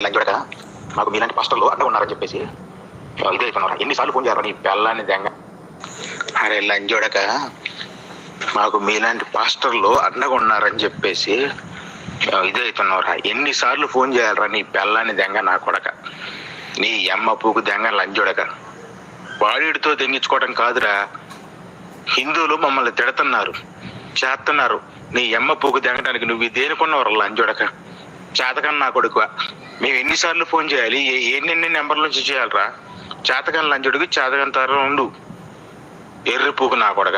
లంచోడక మాకు మీలాంటి పాస్టర్లు అడ్డ ఉన్నారని చెప్పేసి ఇది ఇదే అయిపోయినారా ఎన్నిసార్లు ఫోన్ చేయాలి నీ పెళ్ళాన్ని దెంగ. అరే లంజోడక మాకు మీలాంటి పాస్టర్లు అండగా ఉన్నారని చెప్పేసి ఇది ఇదే ఎన్నిసార్లు ఫోన్ చేయాలరా నీ పెళ్ళాన్ని దెంగ నా కొడక. నీ అమ్మ పూకు దెంగ లంజోడక వాడితో దెంగించుకోవడం కాదురా. హిందువులు మమ్మల్ని తిడుతున్నారు చేస్తున్నారు నీ ఎమ్మ పూకు దెంగడానికి నువ్వు దేనికున్నవరు లంజోడక చేతకన్నా కొడుకు మేము ఎన్నిసార్లు ఫోన్ చేయాలి? ఎన్నెన్ని నెంబర్ల నుంచి చేయాలరా? చేతకని లంచుడికి చేతకని తరం ఉండు. ఎర్రి పూకు నా కొడక.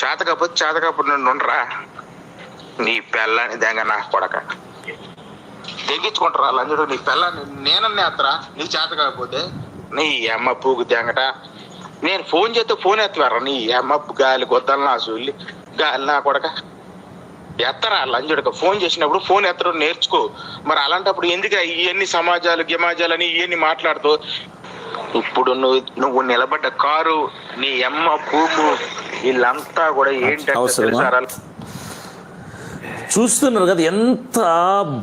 చేతకపోతే చేతకపోతే నుండి ఉండరా? నీ పెళ్ళని దెంగ నా కొడక. తెగించుకుంటారా లంచుడు నీ పెళ్ళాన్ని నేనన్నే ఎత్తరా? నీ చేత కాకపోతే నీ అమ్మ పూకు దెంగట. నేను ఫోన్ చేస్తే ఫోన్ ఎత్తువారా? నీ అమ్మ గాలి గొద్దలు నా సూళ్ళి. గాలి నా కొడక. ఎత్తరా లంజుడక ఫోన్ చేసినప్పుడు ఫోన్ ఎత్తడం నేర్చుకో మరి అలాంటప్పుడు ఎందుకు ఇవన్నీ సమాజాలు గిమాజాలు అని ఇవన్నీ మాట్లాడుతూ ఇప్పుడు నువ్వు నువ్వు నిలబడ్డ కారు నీ అమ్మ పూపు వీళ్ళంతా కూడా ఏంటంటే? చూస్తున్నారు కదా ఎంత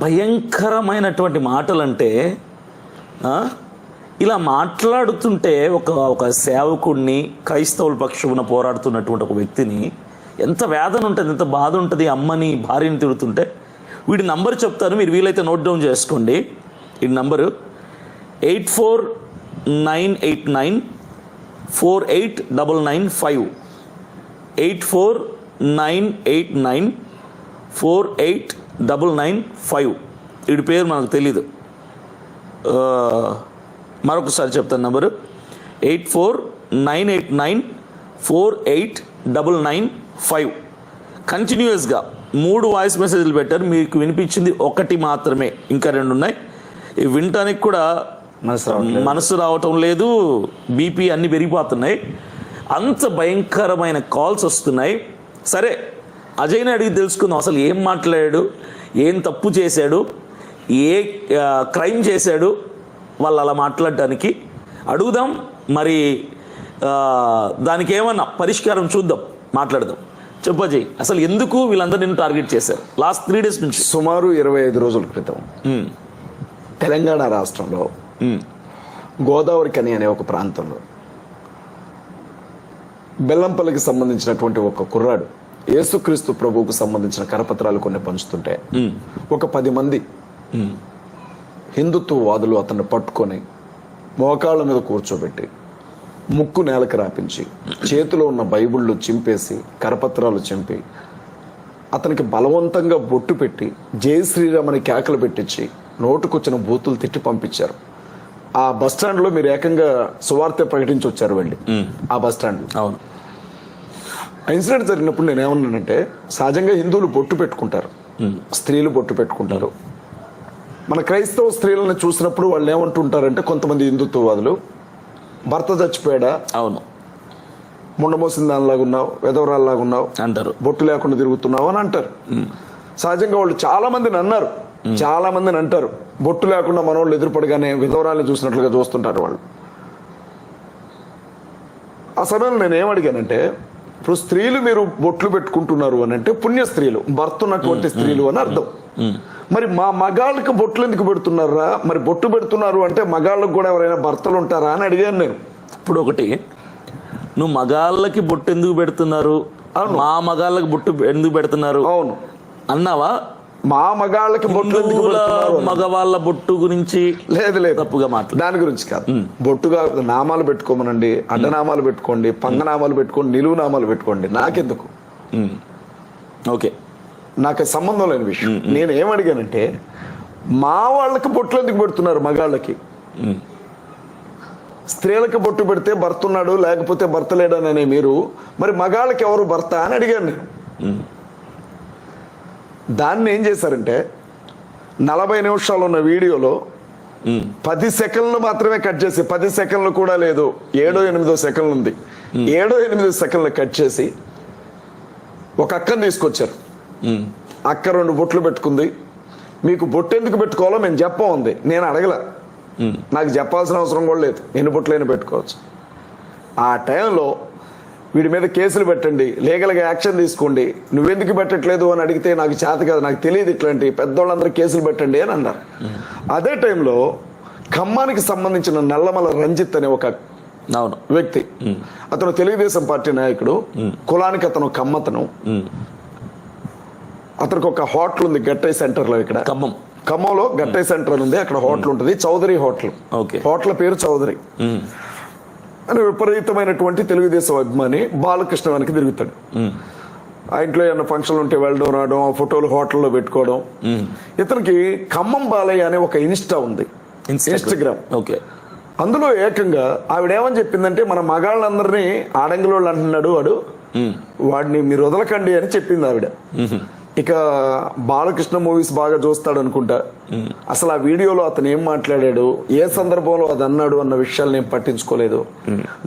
భయంకరమైనటువంటి మాటలు అంటే ఆ? ఇలా మాట్లాడుతుంటే ఒక ఒక సేవకుడిని క్రైస్తవుల పక్షమున పోరాడుతున్నటువంటి ఒక వ్యక్తిని ఎంత వేదన ఉంటుంది ఎంత బాధ ఉంటుంది అమ్మని భార్యని తిడుతుంటే. వీడి నంబర్ చెప్తాను మీరు వీలైతే నోట్ డౌన్ చేసుకోండి. ఈ number eight four nine eight nine four eight double nine five eight four nine eight nine four eight double nine five. వీడి పేరు మనకు తెలీదు. మరొకసారి చెప్తాను number eight four nine eight nine four eight double nine five. కంటిన్యూస్గా మూడు voice మెసేజ్లు పెట్టారు. మీకు వినిపించింది ఒకటి మాత్రమే. ఇంకా రెండు ఉన్నాయి. ఇవి వినటానికి కూడా మనసు రావటం లేదు. బీపీ అన్ని పెరిగిపోతున్నాయి. అంత భయంకరమైన కాల్స్ వస్తున్నాయి. సరే అజయ్ని అడిగి తెలుసుకుందాం. అసలు ఏం మాట్లాడాడు? ఏం తప్పు చేశాడు? ఏ క్రైమ్ చేశాడు? వాళ్ళు అలా మాట్లాడటానికి అడుగుదాం. మరి దానికి ఏమన్నా పరిష్కారం చూద్దాం. మాట్లాడదాం. చెప్పు అజయ్ అసలు ఎందుకు వీళ్ళందరూ నిన్ను టార్గెట్ చేశారు? లాస్ట్ త్రీ డేస్ నుంచి. సుమారు ఇరవై ఐదు రోజుల క్రితం ఉమ్, తెలంగాణ రాష్ట్రంలో ఉమ్, గోదావరి కని అనే ఒక ప్రాంతంలో బెల్లంపల్లికి సంబంధించినటువంటి ఒక కుర్రాడు యేసుక్రీస్తు ప్రభువుకు సంబంధించిన కరపత్రాలు కొన్ని పంచుతుంటే ఉమ్, ఒక పది మంది హిందుత్వవాదులు అతన్ని పట్టుకొని మోకాళ్ళ మీద కూర్చోబెట్టి ముక్కు నేలకు రాపించి చేతిలో ఉన్న బైబిళ్ళు చింపేసి కరపత్రాలు చింపి అతనికి బలవంతంగా బొట్టు పెట్టి జై శ్రీరామ్ అని కేకలు పెట్టించి నోటుకొచ్చిన బూతులు తిట్టి పంపించారు. ఆ బస్ స్టాండ్లో మీరు ఏకంగా సువార్త ప్రకటించి వచ్చారు వెళ్ళి. ఆ బస్ స్టాండ్ అవును. ఆ ఇన్సిడెంట్ జరిగినప్పుడు నేను ఏమన్నానంటే సహజంగా హిందువులు బొట్టు పెట్టుకుంటారు. స్త్రీలు బొట్టు పెట్టుకుంటారు. మన క్రైస్తవ స్త్రీలను చూసినప్పుడు వాళ్ళు ఏమంటుంటారంటే కొంతమంది హిందుత్వవాదులు భర్త చచ్చిపోయాడా? అవును. ముండమోసిన దానిలాగా ఉన్నావు వెదవరాల్లాగా ఉన్నావు అంటారు. బొట్టు లేకుండా తిరుగుతున్నావు అని అంటారు. సహజంగా వాళ్ళు చాలా మందిని అన్నారు చాలా మందిని అంటారు. బొట్టు లేకుండా మనోళ్ళు ఎదురుపడగానే విధవరాల్ని చూసినట్లుగా చూస్తుంటారు వాళ్ళు. ఆ సమయంలో నేను ఏమడిగానంటే ఇప్పుడు స్త్రీలు మీరు బొట్లు పెట్టుకుంటున్నారు అని అంటే పుణ్య స్త్రీలు భర్త ఉన్నటువంటి స్త్రీలు అని అర్థం. మరి మా మగాళ్ళకి బొట్లు ఎందుకు పెడుతున్నారా? మరి బొట్టు పెడుతున్నారు అంటే మగాళ్ళకి కూడా ఎవరైనా భర్తలు ఉంటారా అని అడిగాను నేను. ఇప్పుడు ఒకటి నువ్వు మగాళ్ళకి బొట్టు ఎందుకు పెడుతున్నారు? అవును. మా మగాళ్ళకి బొట్టు ఎందుకు పెడుతున్నారు? అవును. అన్నావా? మా మగాళ్ళకి బొట్లు ఎందుకు హిందువుల పెడుతున్నారు? అని. మగవాళ్ళ బొట్టు గురించి లేదు లేదు. తప్పుగా మాట్లాడు. దాని గురించి కాదు. బొట్టుగా నామాలు పెట్టుకోమనండి అడ్డనామాలు పెట్టుకోండి పంగనామాలు పెట్టుకోండి నిలువు నామాలు పెట్టుకోండి. నాకెందుకు. ఓకే. నాకు సంబంధం లేని విషయం. నేను ఏమడిగానంటే మా వాళ్ళకి బొట్లు ఎందుకు పెడుతున్నారు మగాళ్ళకి? స్త్రీలకు బొట్టు పెడితే భర్త ఉన్నాడు లేకపోతే భర్త లేడననే మీరు మరి మగాళ్ళకి ఎవరు భర్త అని అడిగాను నేను. దాన్ని ఏం చేశారంటే నలభై నిమిషాలు ఉన్న వీడియోలో. పది సెకండ్లు మాత్రమే కట్ చేసి పది సెకండ్లు కూడా లేదు. ఏడో ఎనిమిదో సెకండ్లు ఉంది. ఏడో ఎనిమిదో సెకండ్లు కట్ చేసి ఒక అక్కని తీసుకొచ్చారు. అక్క రెండు బొట్లు పెట్టుకుంది. మీకు బొట్టు ఎందుకు పెట్టుకోవాలో మేము చెప్పం ఉంది. నేను అడగల. నాకు చెప్పాల్సిన అవసరం కూడా లేదు. ఎన్ని బొట్లైనా పెట్టుకోవచ్చు. ఆ టైంలో వీడి మీద కేసులు పెట్టండి. లీగల్గా యాక్షన్ తీసుకోండి. నువ్వెందుకు పెట్టట్లేదు అని అడిగితే నాకు చేత కాదు నాకు తెలియదు ఇట్లాంటి. పెద్దోళ్ళందరూ కేసులు పెట్టండి అని అన్నారు. అదే టైంలో ఖమ్మానికి సంబంధించిన నల్లమల రంజిత్ అనే ఒక అవును. వ్యక్తి అతను తెలుగుదేశం పార్టీ నాయకుడు కులానికి అతను కమ్మతను. అతనికి ఒక హోటల్ ఉంది గట్టై సెంటర్లో ఇక్కడ. ఖమ్మం. ఖమ్మంలో గట్టై సెంటర్ ఉంది అక్కడ హోటల్ ఉంటుంది చౌదరి హోటల్. ఓకే. హోటల్ పేరు చౌదరి. అని విపరీతమైనటువంటి తెలుగుదేశం అభిమాని బాలకృష్ణ వెనక్కి తిరుగుతాడు. ఆ ఇంట్లో ఏమైనా ఫంక్షన్లు ఉంటే వెళ్ళడం రావడం ఆ ఫోటోలు హోటల్లో పెట్టుకోవడం. ఇతనికి ఖమ్మం బాలయ్య అనే ఒక ఇన్స్టా ఉంది. Instagram okay. అందులో ఏకంగా ఆవిడ ఏమని చెప్పిందంటే మన మగాళ్ళందరినీ ఆడంగిలోళ్ళు అంటున్నాడు వాడు. వాడిని మీరు వదలకండి అని చెప్పింది ఆవిడ. ఇక బాలకృష్ణ మూవీస్ బాగా చూస్తాడు అనుకుంటా అసలు ఆ వీడియోలో అతను ఏం మాట్లాడాడు? ఏ సందర్భంలో అది అన్నాడు అన్న విషయాలు నేను పట్టించుకోలేదు.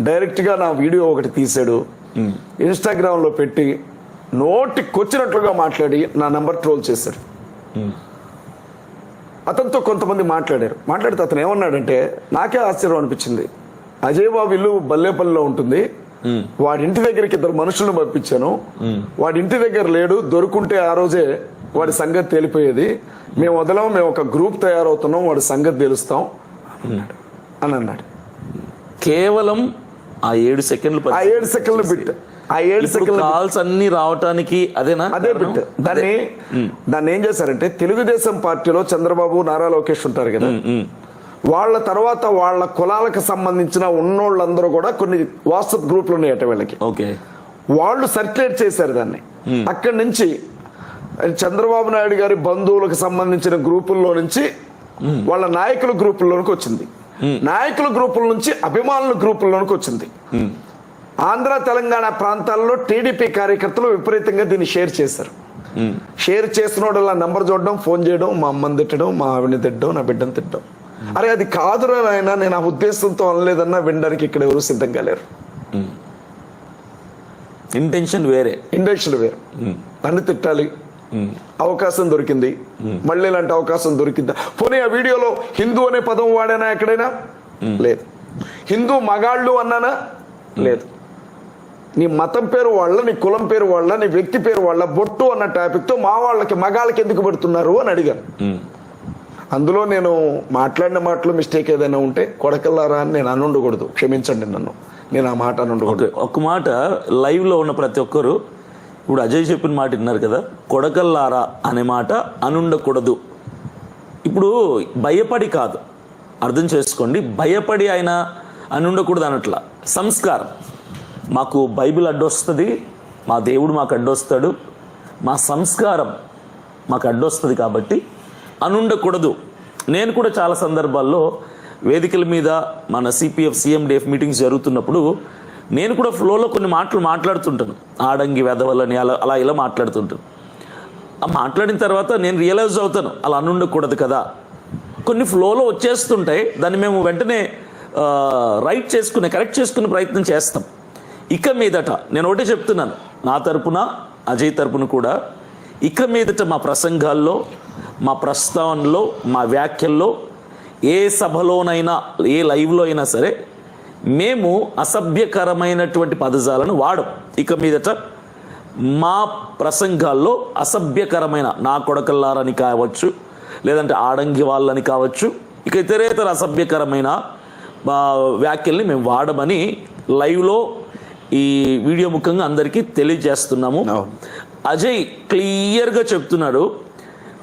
డైరెక్ట్గా నా వీడియో ఒకటి తీసాడు ఇన్స్టాగ్రామ్లో పెట్టి నోటికొచ్చినట్లుగా మాట్లాడి నా నంబర్ ట్రోల్ చేశాడు. అతనితో కొంతమంది మాట్లాడారు. మాట్లాడితే అతను ఏమన్నాడంటే నాకే ఆశ్చర్యం అనిపించింది. అజయ్ బాబు ఇల్లు బల్లేపల్లిలో ఉంటుంది. వాడి ఇంటి దగ్గరికి ఇద్దరు మనుషులను పంపించాను. వాడి ఇంటి దగ్గర లేడు దొరుకుంటే ఆ రోజే వాడి సంగతి తేలిపోయేది. మేము వదలం మేము ఒక గ్రూప్ తయారవుతున్నాం వాడి సంగతి తెలుస్తాం అన్నాడు. అని అన్నాడు. కేవలం ఆ ఏడు సెకండ్లు ఆ ఏడు సెకండ్లు బిట్. ఆ ఏడు సెకండ్లు కాల్స్ అన్ని రావటానికి అదేనా అదే బిట్. దాన్ని దాన్ని ఏం చేశారంటే తెలుగుదేశం పార్టీలో చంద్రబాబు నారా లోకేష్ ఉంటారు కదా. వాళ్ళ తర్వాత వాళ్ళ కులాలకు సంబంధించిన ఉన్నోళ్ళందరూ కూడా కొన్ని వాట్సాప్ గ్రూపులు ఉన్నాయట వీళ్ళకి. ఓకే. వాళ్ళు సర్క్యులేట్ చేశారు దాన్ని. అక్కడి నుంచి చంద్రబాబు నాయుడు గారి బంధువులకు సంబంధించిన గ్రూపుల్లో నుంచి వాళ్ళ నాయకుల గ్రూపుల్లోనికి వచ్చింది. నాయకుల గ్రూపుల నుంచి అభిమానుల గ్రూపుల్లోనికి వచ్చింది. ఆంధ్ర తెలంగాణ ప్రాంతాల్లో టీడీపీ కార్యకర్తలు విపరీతంగా దీన్ని షేర్ చేశారు. షేర్ చేసిన వాళ్ళ నంబర్ చూడడం ఫోన్ చేయడం మా అమ్మని తిట్టడం మా ఆవిడని తిట్టడం నా బిడ్డను తిట్టడం. అరే అది కాదురా నాయన నేను ఆ ఉద్దేశంతో అనలేదన్నా వినడానికి ఇక్కడ ఎవరు సిద్ధంగా లేరు. ఇంటెన్షన్ వేరే. ఇండక్షన్ వేరు. నన్ను తిట్టాలి. అవకాశం దొరికింది. మళ్ళీ ఇలాంటి అవకాశం దొరికిందా? పోనీ ఆ వీడియోలో హిందూ అనే పదం వాడానా ఎక్కడైనా? లేదు. హిందూ మగాళ్ళు అన్నానా? లేదు. నీ మతం పేరు వాళ్ళ నీ కులం పేరు వాళ్ళ నీ వ్యక్తి పేరు వాళ్ళ బొట్టు అన్న టాపిక్తో మా వాళ్ళకి మగాళ్ళకి ఎందుకు పెడుతున్నారు అని అడిగాను. అందులో నేను మాట్లాడిన మాటలు మిస్టేక్ ఏదైనా ఉంటే కొడకల్లారా అని నేను అనుండకూడదు. క్షమించండి నన్ను. నేను ఆ మాట అనుండకూడదు. ఒక మాట లైవ్లో ఉన్న ప్రతి ఒక్కరు ఇప్పుడు అజయ్ చెప్పిన మాట విన్నారు కదా కొడకల్లారా అనే మాట అనుండకూడదు. ఇప్పుడు భయపడి కాదు. అర్థం చేసుకోండి భయపడి ఆయన అని ఉండకూడదు అనట్లా సంస్కారం. మాకు బైబిల్ అడ్డొస్తుంది మా దేవుడు మాకు అడ్డొస్తాడు. మా సంస్కారం మాకు అడ్డొస్తుంది కాబట్టి అనుండకూడదు. నేను కూడా చాలా సందర్భాల్లో వేదికల మీద మన సిపిఎఫ్ సిఎండిఎఫ్ మీటింగ్స్ జరుగుతున్నప్పుడు నేను కూడా ఫ్లోలో కొన్ని మాటలు మాట్లాడుతుంటాను. ఆడంగి వెదవలని అలా అలా ఇలా మాట్లాడుతుంటాను. ఆ మాట్లాడిన తర్వాత నేను రియలైజ్ అవుతాను అలా అనుండకూడదు కదా. కొన్ని ఫ్లోలో వచ్చేస్తుంటాయి దాన్ని మేము వెంటనే రైట్ చేసుకునే కరెక్ట్ చేసుకునే ప్రయత్నం చేస్తాం. ఇక మీదట నేను ఒకటే చెప్తున్నాను నా తరపున అజయ్ తరపున కూడా ఇక మీదట మా ప్రసంగాల్లో మా ప్రస్తావనలో మా వ్యాఖ్యల్లో ఏ సభలోనైనా ఏ లైవ్లో అయినా సరే మేము అసభ్యకరమైనటువంటి పదజాలను వాడం ఇక మీదట మా ప్రసంగాల్లో అసభ్యకరమైన నా కొడకల్లారని కావచ్చు లేదంటే ఆడంగి వాళ్ళని కావచ్చు ఇక ఇతరేతర అసభ్యకరమైన వ్యాఖ్యల్ని మేము వాడమని లైవ్లో ఈ వీడియో ముఖంగా అందరికీ తెలియజేస్తున్నాము. అజయ్ క్లియర్గా చెప్తున్నాడు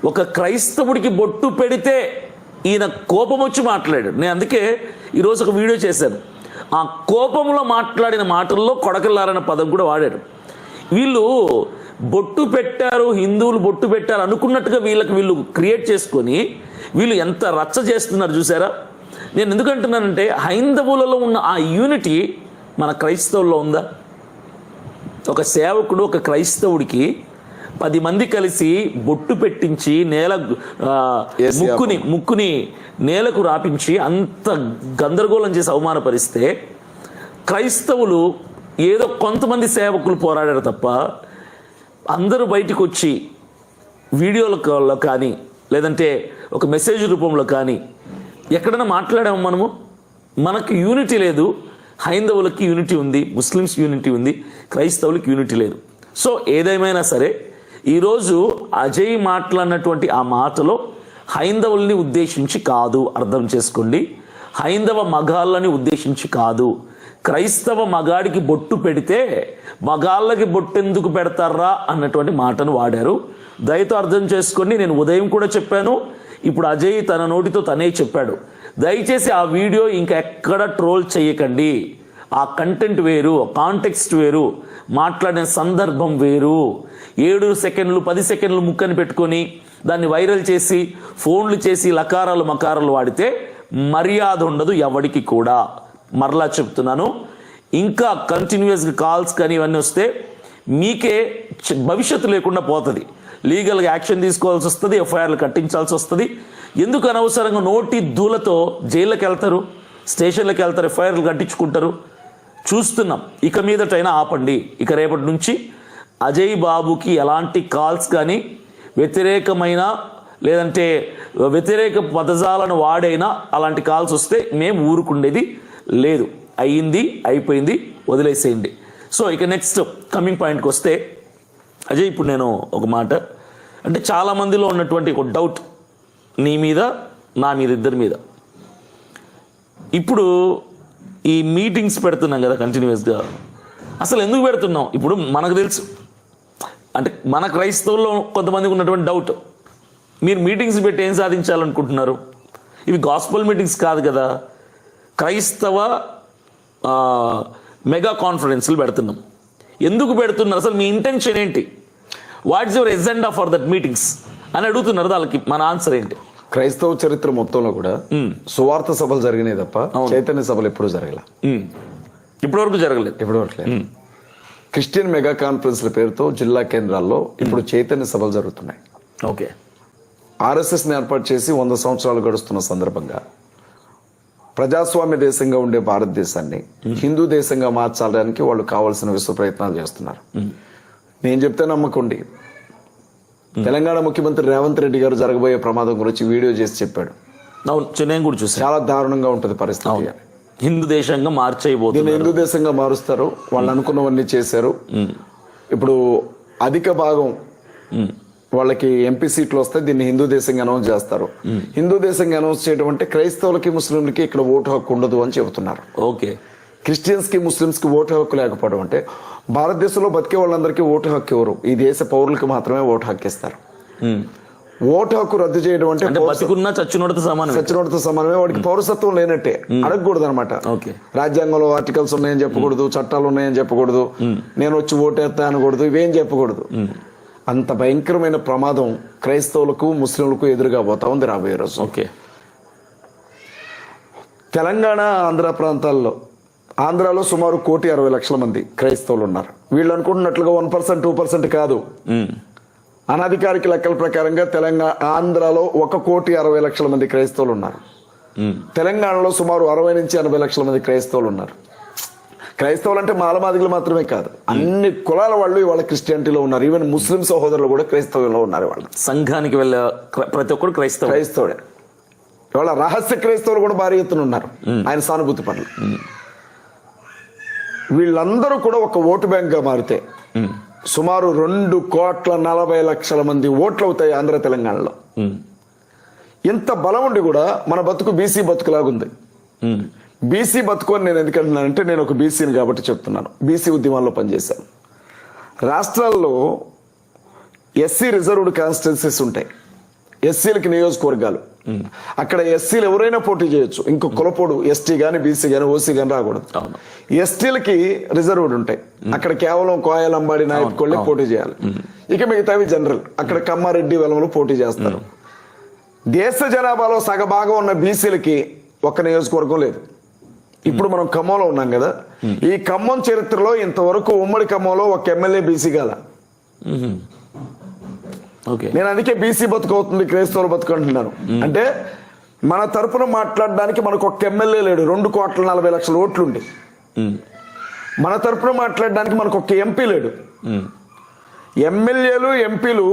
ఒక క్రైస్తవుడికి బొట్టు పెడితే ఈయన కోపం వచ్చి మాట్లాడాడు. నేను అందుకే ఈరోజు ఒక వీడియో చేశాను. ఆ కోపంలో మాట్లాడిన మాటల్లో కొడకల్లారన్న పదం కూడా వాడాడు. వీళ్ళు బొట్టు పెట్టారు హిందువులు బొట్టు పెట్టారు అనుకున్నట్టుగా వీళ్ళకి వీళ్ళు క్రియేట్ చేసుకొని వీళ్ళు ఎంత రచ్చ చేస్తున్నారు చూసారా? నేను ఎందుకంటున్నానంటే హైందవులలో ఉన్న ఆ యూనిటీ మన క్రైస్తవుల్లో ఉందా? ఒక సేవకుడు ఒక క్రైస్తవుడికి పది మంది కలిసి బొట్టు పెట్టించి నేల ముక్కుని ముక్కుని నేలకు రాపించి అంత గందరగోళం చేసి అవమానపరిస్తే క్రైస్తవులు ఏదో కొంతమంది సేవకులు పోరాడారు తప్ప అందరూ బయటికి వచ్చి వీడియోలో కానీ లేదంటే ఒక మెసేజ్ రూపంలో కానీ ఎక్కడైనా మాట్లాడాము మనము? మనకు యూనిటీ లేదు. హైందవులకి యూనిటీ ఉంది. ముస్లిమ్స్ యూనిటీ ఉంది. క్రైస్తవులకి యూనిటీ లేదు. సో ఏదేమైనా సరే ఈరోజు అజయ్ మాట్లాడినటువంటి ఆ మాటలో హైందవుల్ని ఉద్దేశించి కాదు అర్థం చేసుకోండి. హైందవ మగాళ్ళని ఉద్దేశించి కాదు. క్రైస్తవ మగాడికి బొట్టు పెడితే మగాళ్ళకి బొట్టు ఎందుకు పెడతారా అన్నటువంటి మాటను వాడారు. దయతో అర్థం చేసుకోండి నేను ఉదయం కూడా చెప్పాను ఇప్పుడు అజయ్ తన నోటితో తనే చెప్పాడు. దయచేసి ఆ వీడియో ఇంకా ఎక్కడ ట్రోల్ చేయకండి. ఆ కంటెంట్ వేరు కాంటెక్స్ట్ వేరు మాట్లాడిన సందర్భం వేరు. ఏడు సెకండ్లు పది సెకండ్లు ముక్కని పెట్టుకొని దాన్ని వైరల్ చేసి ఫోన్లు చేసి లకారాలు మకారాలు వాడితే మర్యాద ఉండదు ఎవడికి కూడా. మరలా చెప్తున్నాను. ఇంకా కంటిన్యూస్గా కాల్స్ కానీ ఇవన్నీ వస్తే మీకే భవిష్యత్తు లేకుండా పోతుంది. లీగల్గా యాక్షన్ తీసుకోవాల్సి వస్తుంది ఎఫ్ఐఆర్లు కట్టించాల్సి వస్తుంది. ఎందుకు అనవసరంగా నోటి దూలతో జైళ్ళకి వెళ్తారు స్టేషన్లకు వెళ్తారు ఎఫ్ఐఆర్లు కట్టించుకుంటారు? చూస్తున్నాం. ఇక మీదటైనా ఆపండి. ఇక రేపటి నుంచి అజయ్ బాబుకి ఎలాంటి కాల్స్ కానీ వ్యతిరేకమైన లేదంటే వ్యతిరేక పదజాలను వాడైనా అలాంటి కాల్స్ వస్తే మేము ఊరుకుండేది లేదు. అయ్యింది అయిపోయింది వదిలేసేయండి. సో ఇక నెక్స్ట్ కమింగ్ పాయింట్కి వస్తే అజయ్ ఇప్పుడు నేను ఒక మాట అంటే చాలా మందిలో ఉన్నటువంటి ఒక డౌట్ నీ మీద నా మీద ఇద్దరి మీద. ఇప్పుడు ఈ మీటింగ్స్ పెడుతున్నాం కదా కంటిన్యూస్గా అసలు ఎందుకు పెడుతున్నాం? ఇప్పుడు మనకు తెలుసు. అంటే మన క్రైస్తవుల్లో కొంతమందికి ఉన్నటువంటి డౌట్ మీరు మీటింగ్స్ పెట్టి ఏం సాధించాలనుకుంటున్నారు? ఇవి గాస్పల్ మీటింగ్స్ కాదు కదా. క్రైస్తవ మెగా కాన్ఫరెన్స్లు పెడుతున్నాం. ఎందుకు పెడుతున్నారు? అసలు మీ ఇంటెన్షన్ ఏంటి? What's your agenda for that meetings అని అడుగుతున్నారు దానికి మన ఆన్సర్ ఏంటి? క్రైస్తవ చరిత్ర మొత్తంలో కూడా సువార్త సభలు జరిగినాయి తప్ప చైతన్య సభలు ఎప్పుడూ జరగల. ఉమ్. ఇప్పటివరకు జరగలేదు. ఎప్పుడు అట్లేదు క్రిస్టియన్ మెగా కాన్ఫరెన్స్ల పేరుతో జిల్లా కేంద్రాల్లో ఇప్పుడు చైతన్య సభలు జరుగుతున్నాయి. ఓకే. ఆర్ఎస్ఎస్ని ఏర్పాటు చేసి వంద సంవత్సరాలు గడుస్తున్న సందర్భంగా ప్రజాస్వామ్య దేశంగా ఉండే భారతదేశాన్ని హిందూ దేశంగా మార్చాలని వాళ్ళు కావాల్సిన విశ్వ ప్రయత్నాలు చేస్తున్నారు. నేను చెప్తే నమ్మకండి. తెలంగాణ ముఖ్యమంత్రి రేవంత్ రెడ్డి గారు జరగబోయే ప్రమాదం గురించి వీడియో చేసి చెప్పాడు. చెన్నై కూడా చూసాను చాలా దారుణంగా ఉంటుంది పరిస్థితి. హిందూ దేశంగా దీన్ని మార్చేయబోతున్నారు హిందూ దేశంగా మారుస్తారు. వాళ్ళు అనుకున్నవన్నీ చేశారు. ఇప్పుడు అధిక భాగం వాళ్ళకి ఎంపీ సీట్లు వస్తే దీన్ని హిందూ దేశంగా అనౌన్స్ చేస్తారు. హిందూ దేశంగా అనౌన్స్ చేయడం అంటే క్రైస్తవులకి ముస్లింలకి ఇక్కడ ఓటు హక్కు ఉండదు అని చెబుతున్నారు. ఓకే. క్రిస్టియన్స్కి ముస్లిమ్స్కి ఓటు హక్కు లేకపోవడం అంటే భారతదేశంలో బతికే వాళ్ళందరికీ ఓటు హక్కు ఇవ్వరు ఈ దేశ పౌరులకు మాత్రమే ఓటు హక్కు ఇస్తారు. ఓటు హక్కు రద్దు చేయడం అంటే బతికున్నా చచ్చినోడితో సమానం సచ్చినోడితో సమానమే. వాడికి పౌరసత్వం లేనట్టే. అడగకూడదు అనమాట ఓకే. రాజ్యాంగంలో ఆర్టికల్స్ ఉన్నాయని చెప్పకూడదు చట్టాలు ఉన్నాయని చెప్పకూడదు. నేను వచ్చి ఓటేస్తా అనకూడదు ఇవేం చెప్పకూడదు. అంత భయంకరమైన ప్రమాదం క్రైస్తవులకు ముస్లింలకు ఎదురుగా పోతా ఉంది రాబోయే రోజు. ఓకే. తెలంగాణ ఆంధ్ర ప్రాంతాల్లో ఆంధ్రాలో సుమారు కోటి అరవై లక్షల మంది క్రైస్తవులు ఉన్నారు. వీళ్ళు అనుకుంటున్నట్లుగా వన్ పర్సెంట్ టూ పర్సెంట్ కాదు. అనధికారిక లెక్కల ప్రకారంగా తెలంగాణ ఆంధ్రాలో ఒక కోటి అరవై లక్షల మంది క్రైస్తవులు ఉన్నారు. తెలంగాణలో సుమారు అరవై నుంచి ఎనభై లక్షల మంది క్రైస్తవులు ఉన్నారు క్రైస్తవులు అంటే మాలమాదిగలు మాత్రమే కాదు. అన్ని కులాల వాళ్ళు ఇవాళ క్రిస్టియానిటీలో ఉన్నారు. ఈవెన్ ముస్లిం సహోదరులు కూడా క్రైస్తవులో ఉన్నారు వాళ్ళు సంఘానికి వెళ్ళే ప్రతి ఒక్కరు క్రైస్తవ క్రైస్తవుడే. ఇవాళ రహస్య క్రైస్తవులు కూడా భారీ ఎత్తున ఉన్నారు. ఆయన సానుభూతి పనులు. వీళ్ళందరూ కూడా ఒక ఓటు బ్యాంక్గా మారితే సుమారు రెండు కోట్ల నలభై లక్షల మంది ఓట్లు అవుతాయి ఆంధ్ర తెలంగాణలో. ఇంత బలం ఉండి కూడా మన బతుకు బీసీ బతుకులాగుంది. బీసీ బతుకు అని నేను ఎందుకంటున్నానంటే నేను ఒక బీసీని కాబట్టి చెప్తున్నాను. బీసీ ఉద్యమాల్లో పనిచేశాను. రాష్ట్రాల్లో ఎస్సీ రిజర్వ్డ్ కాన్స్టిట్యున్సీస్ ఉంటాయి. ఎస్సీలకి నియోజకవర్గాలు. అక్కడ ఎస్సీలు ఎవరైనా పోటీ చేయొచ్చు. ఇంకో కులపోడు ఎస్టీ గాని బీసీ గాని ఓసీ గాని రాకూడదు. ఎస్టీలకి రిజర్వ్డ్ ఉంటాయి. అక్కడ కేవలం కోయలు అంబాడి నాయకులే పోటీ చేయాలి. ఇక మిగతావి జనరల్. అక్కడ కమ్మారెడ్డి వెలమలు పోటీ చేస్తారు. దేశ జనాభాలో సగభాగం ఉన్న బీసీలకి ఒక్క నియోజకవర్గం లేదు. ఇప్పుడు మనం ఖమ్మంలో ఉన్నాం కదా. ఈ ఖమ్మం చరిత్రలో ఇంతవరకు ఉమ్మడి ఖమ్మంలో ఒక ఎమ్మెల్యే బీసీ గల నేను అందుకే బీసీ బతుకు అవుతుంది క్రైస్తవుల బతుకు అంటున్నాను అంటే మన తరపున మాట్లాడడానికి మనకు ఒక ఎమ్మెల్యే లేడు రెండు కోట్ల నలభై లక్షల ఓట్లుండి. మన తరపున మాట్లాడడానికి మనకు ఒక ఎంపీ లేడు. ఎమ్మెల్యేలు ఎంపీలు